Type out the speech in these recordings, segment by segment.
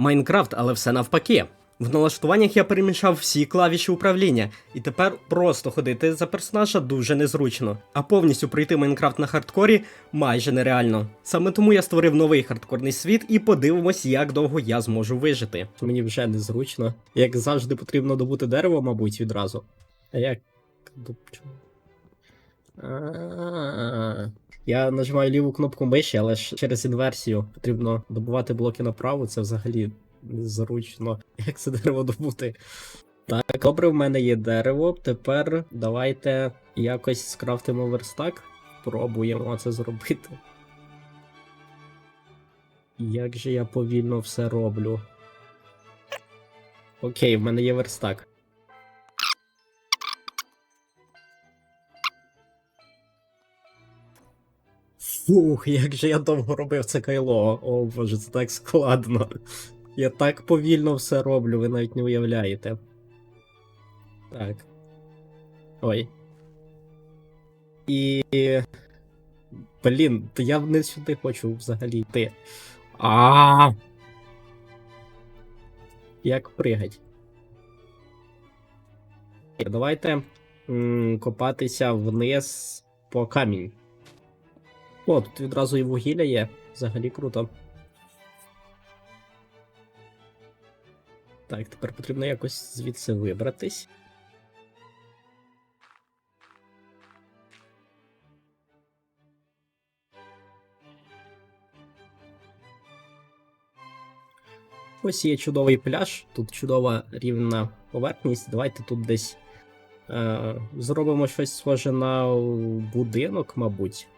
Майнкрафт, але все навпаки. В налаштуваннях я перемішав всі клавіші управління, і тепер просто ходити за персонажа дуже незручно. А повністю пройти Майнкрафт на хардкорі майже нереально. Саме тому я створив новий хардкорний світ і подивимось, як довго я зможу вижити. Мені вже незручно. Як завжди, потрібно добути дерево, мабуть, відразу. А як дубчу? А-а-а. Я нажимаю ліву кнопку миші, але ж через інверсію потрібно добувати блоки направо, це взагалі незручно. Як це дерево добути? Так, добре, в мене є дерево. Тепер давайте якось скрафтимо верстак. Пробуємо це зробити. Як же я повільно все роблю. Окей, в мене є верстак. Фух, як же я довго робив це кайло. О боже, це так складно. Я так повільно все роблю, ви навіть не уявляєте. Так. Ой. І. Блін, то я не сюди хочу взагалі йти. А. Як пригать? Давайте копатися вниз по камінь. О, тут відразу і вугілля є. Взагалі круто. Так, тепер потрібно якось звідси вибратись. Ось є чудовий пляж, тут чудова рівна поверхність. Давайте тут десь е, зробимо щось схоже на будинок, мабуть.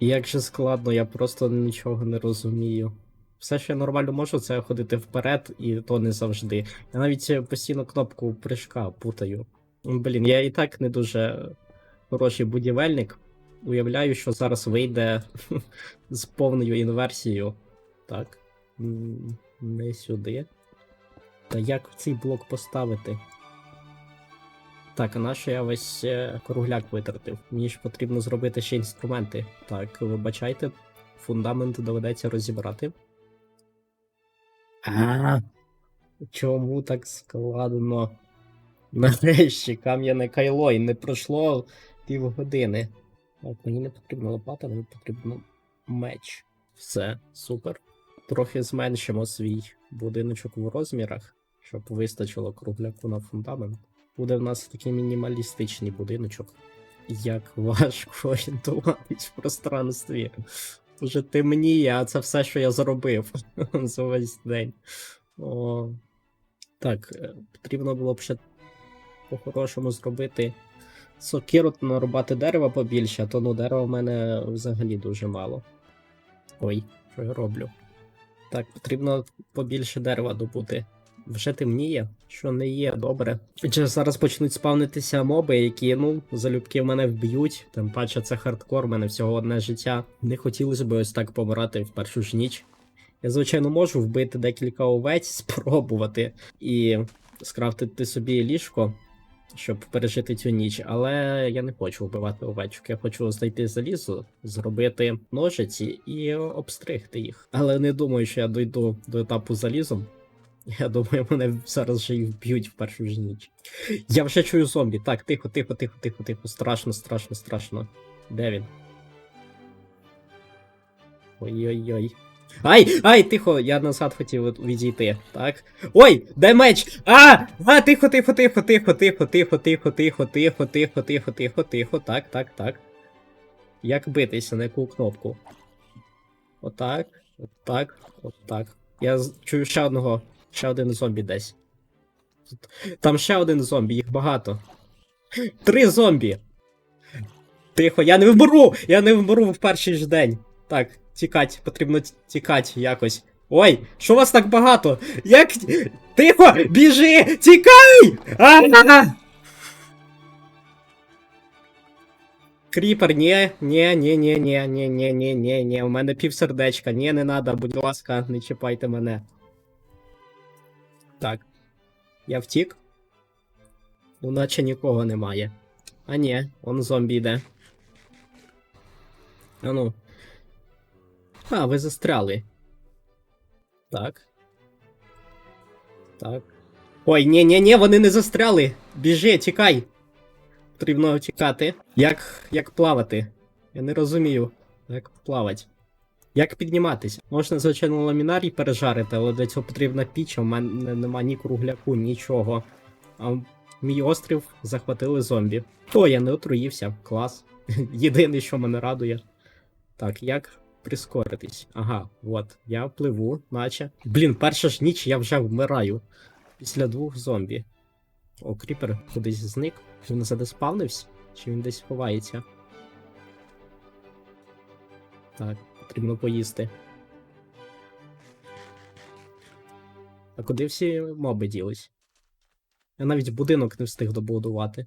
Як же складно, я просто нічого не розумію. Все, що я нормально можу, це ходити вперед, і то не завжди. Я навіть постійно кнопку прыжка путаю. Блін, я і так не дуже хороший будівельник. Уявляю, що зараз вийде з повною інверсією. Так. Не сюди. Та як цей блок поставити? Так, а на що я весь е, кругляк витратив? Мені ж потрібно зробити ще інструменти. Так, вибачайте, фундамент доведеться розібрати. А, чому так складно? Нарешті кам'яне кайло і не пройшло півгодини. Так, мені не потрібна лопата, мені потрібно меч. Все, супер. Трохи зменшимо свій будиночок в розмірах, щоб вистачило кругляку на фундамент. Буде в нас такий мінімалістичний будиночок. Як важко орієнтуватись в пространстві. Уже темніє, а це все, що я заробив за весь день. О. Так, е, потрібно було б ще по-хорошому зробити сокиру нарубати дерева побільше, а то ну дерева в мене взагалі дуже мало. Ой, що я роблю? Так, потрібно побільше дерева добути. Вже темніє, що не є добре. Адже зараз почнуть спавнитися моби, які, ну, залюбки в мене вб'ють. Тим паче це хардкор, в мене всього одне життя. Не хотілося б ось так помирати в першу ж ніч. Я, звичайно, можу вбити декілька овець, спробувати і скрафтити собі ліжко, щоб пережити цю ніч, але я не хочу вбивати овечок. Я хочу знайти залізо, зробити ножиці і обстригти їх. Але не думаю, що я дойду до етапу залізом. Я думаю, мене зараз вже і вб'ють в першу ж ніч. Я вже чую зомбі. Так, тихо, тихо, тихо, тихо, тихо. Страшно, страшно, страшно. Де він? Ой-ой-ой. Ай! Ай, тихо, я назад хотів відійти. Так. Ой, де меч? А! А, тихо, тихо, тихо, тихо, тихо, тихо, тихо, тихо, тихо, тихо, тихо, тихо, тихо. Так, так, так. Як битися, на яку кнопку? Отак, отак, отак. Я чую ще одного. Ще один зомбі десь. Там ще один зомбі, їх багато. Три зомбі! Тихо, я не вмру! Я не вмру в перший ж день. Так, тікать, потрібно ті- тікать якось. Ой, що вас так багато? Як. Тихо! Біжи! Тікай! А! Кріпер, ні, ні, ні, ні, ні, ні, ні, ні, ні, ні. У мене півсердечка. Ні, не надо, будь ласка, не чіпайте мене. Так. Я втік. Ну, наче нікого немає. А ні, он зомбі йде. А ну. А, ви застряли. Так. Так. Ой, ні, ні, ні, вони не застряли. Біжи, тікай. Потрібно тікати. Як, як плавати? Я не розумію, як плавати. Як підніматись? Можна, звичайно, ламінарій пережарити, але для цього потрібна піч, а в мене нема ні кругляку, нічого. А мій острів захватили зомбі. О, я не отруївся. Клас. Єдине, що мене радує. Так, як прискоритись? Ага, от. Я пливу, наче. Блін, перша ж ніч я вже вмираю. Після двох зомбі. О, кріпер кудись зник. Він задеспавнився? Чи він десь ховається? Так, потрібно поїсти. А куди всі моби ділись? Я навіть будинок не встиг добудувати.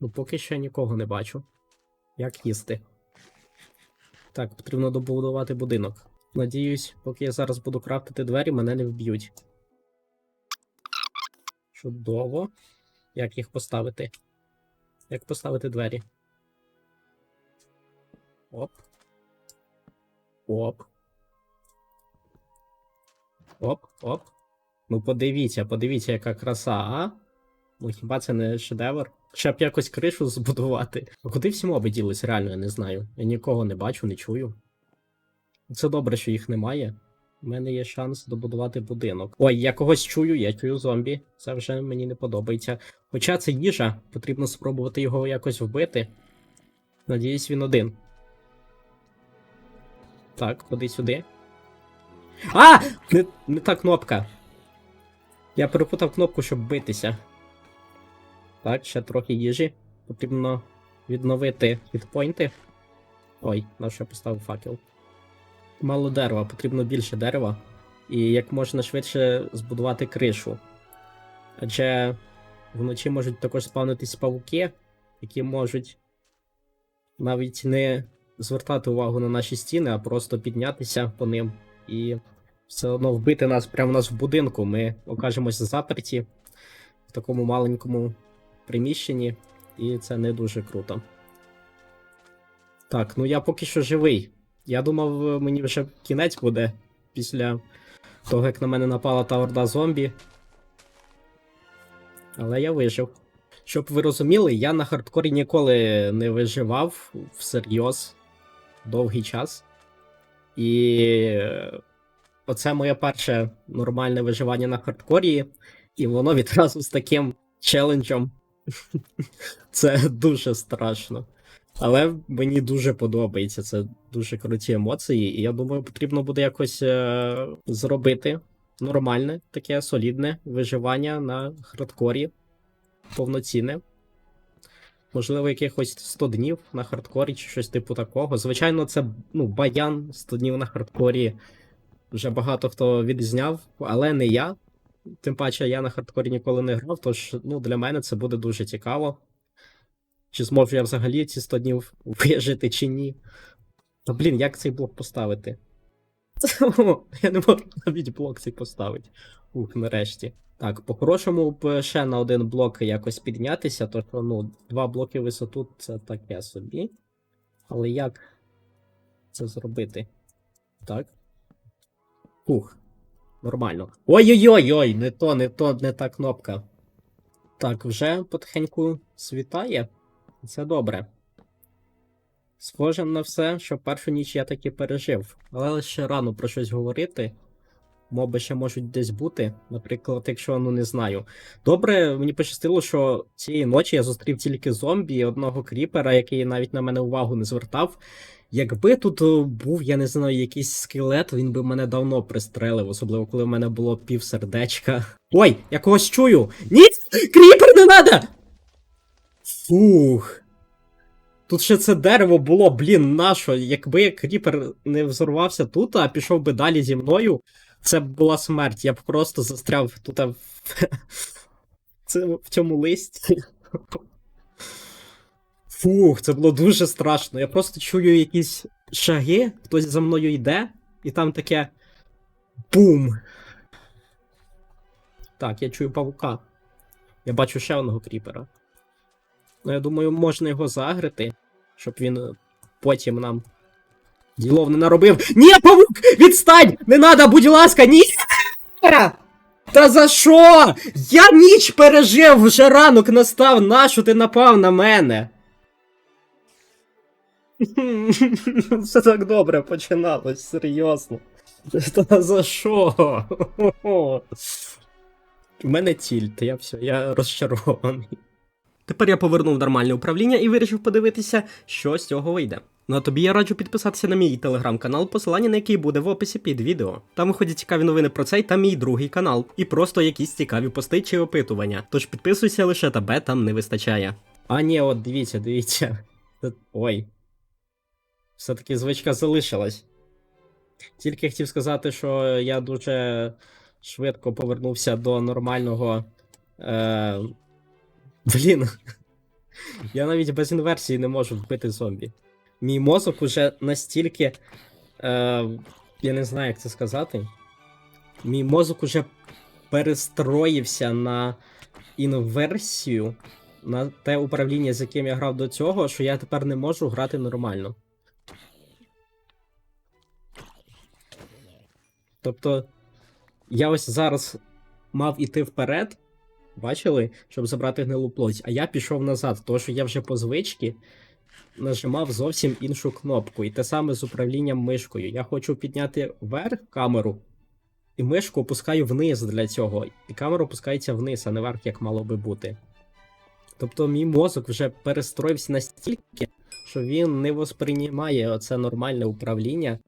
Ну, поки що я нікого не бачу. Як їсти? Так, потрібно добудувати будинок. Надіюсь, поки я зараз буду крафтити двері, мене не вб'ють. Чудово. Як їх поставити? Як поставити двері? Оп. Оп. Оп, оп. Ну подивіться, подивіться, яка краса, а? Ну хіба це не шедевр? Ще б якось кришу збудувати. А куди всі моби ділись, реально, я не знаю. Я нікого не бачу, не чую. Це добре, що їх немає. У мене є шанс добудувати будинок. Ой, я когось чую, я чую зомбі. Це вже мені не подобається. Хоча це їжа, потрібно спробувати його якось вбити. Надіюсь, він один. Так, ходи сюди. А! Не, не та кнопка. Я перепутав кнопку, щоб битися. Так, ще трохи їжі. Потрібно відновити хітпойнти. Ой, на що я поставив факел. Мало дерева, потрібно більше дерева. І як можна швидше збудувати кришу. Адже вночі можуть також спавнитись павуки, які можуть навіть не звертати увагу на наші стіни, а просто піднятися по ним і все одно вбити нас прямо у нас в будинку. Ми окажемося заперті в такому маленькому приміщенні, і це не дуже круто. Так, ну я поки що живий. Я думав, мені вже кінець буде після того, як на мене напала та орда зомбі. Але я вижив. Щоб ви розуміли, я на хардкорі ніколи не виживав всерйоз довгий час. І оце моє перше нормальне виживання на хардкорі, і воно відразу з таким челенджем. Це дуже страшно. Але мені дуже подобається. Це дуже круті емоції, і я думаю, потрібно буде якось е- зробити нормальне, таке солідне виживання на хардкорі. Повноцінне. Можливо, якихось 100 днів на хардкорі чи щось типу такого. Звичайно, це ну, баян 100 днів на хардкорі. Вже багато хто відзняв, але не я. Тим паче, я на хардкорі ніколи не грав, тож ну, для мене це буде дуже цікаво. Чи зможу я взагалі ці 100 днів вижити, чи ні. Та блін, як цей блок поставити? Я не можу навіть блок цей поставити. Ух, нарешті. Так, по-хорошому б ще на один блок якось піднятися, то що, ну, два блоки висоту це таке собі. Але як це зробити? Так. Ух. Нормально. Ой-ой-ой, не то, не то, не та кнопка. Так, вже потихеньку світає. Це добре. Схоже на все, що першу ніч я таки пережив. Але ще рано про щось говорити. Моби ще можуть десь бути. Наприклад, якщо ну не знаю. Добре, мені пощастило, що цієї ночі я зустрів тільки зомбі і одного кріпера, який навіть на мене увагу не звертав. Якби тут е, був, я не знаю, якийсь скелет, він би мене давно пристрелив, особливо коли в мене було пів сердечка. Ой, я когось чую! Ні! Кріпер не надо! Фух. Тут ще це дерево було, блін, нащо? Якби кріпер не взорвався тут, а пішов би далі зі мною, це б була смерть. Я б просто застряв тут в, в цьому листі. Фух, це було дуже страшно. Я просто чую якісь шаги, хтось за мною йде, і там таке. Бум! Так, я чую павука. Я бачу ще одного кріпера. Ну, я думаю, можна його загрити, щоб він е, потім нам ділов не наробив. Ні, павук! Відстань! Не надо, будь ласка, ні! Та за що? Я ніч пережив, вже ранок настав, нащо ти напав на мене? Все так добре починалось, серйозно. Та за що? У мене тільт, я все, я розчарований. Тепер я повернув нормальне управління і вирішив подивитися, що з цього вийде. Ну а тобі я раджу підписатися на мій телеграм-канал, посилання на який буде в описі під відео. Там виходять цікаві новини про цей та мій другий канал, і просто якісь цікаві пости чи опитування. Тож підписуйся лише тебе там не вистачає. А ні, от дивіться, дивіться. Ой. Все-таки звичка залишилась. Тільки хотів сказати, що я дуже швидко повернувся до нормального. Е... Блін. Я навіть без інверсії не можу вбити зомбі. Мій мозок уже настільки. Е... Я не знаю, як це сказати. Мій мозок уже перестроївся на інверсію, на те управління, з яким я грав до цього, що я тепер не можу грати нормально. Тобто, я ось зараз мав іти вперед, бачили, щоб забрати гнилу плоть, а я пішов назад, тому що я вже по звичці нажимав зовсім іншу кнопку. І те саме з управлінням мишкою. Я хочу підняти вверх камеру, і мишку опускаю вниз для цього. І камера опускається вниз, а не вверх, як мало би бути. Тобто мій мозок вже перестроївся настільки, що він не восприймає оце нормальне управління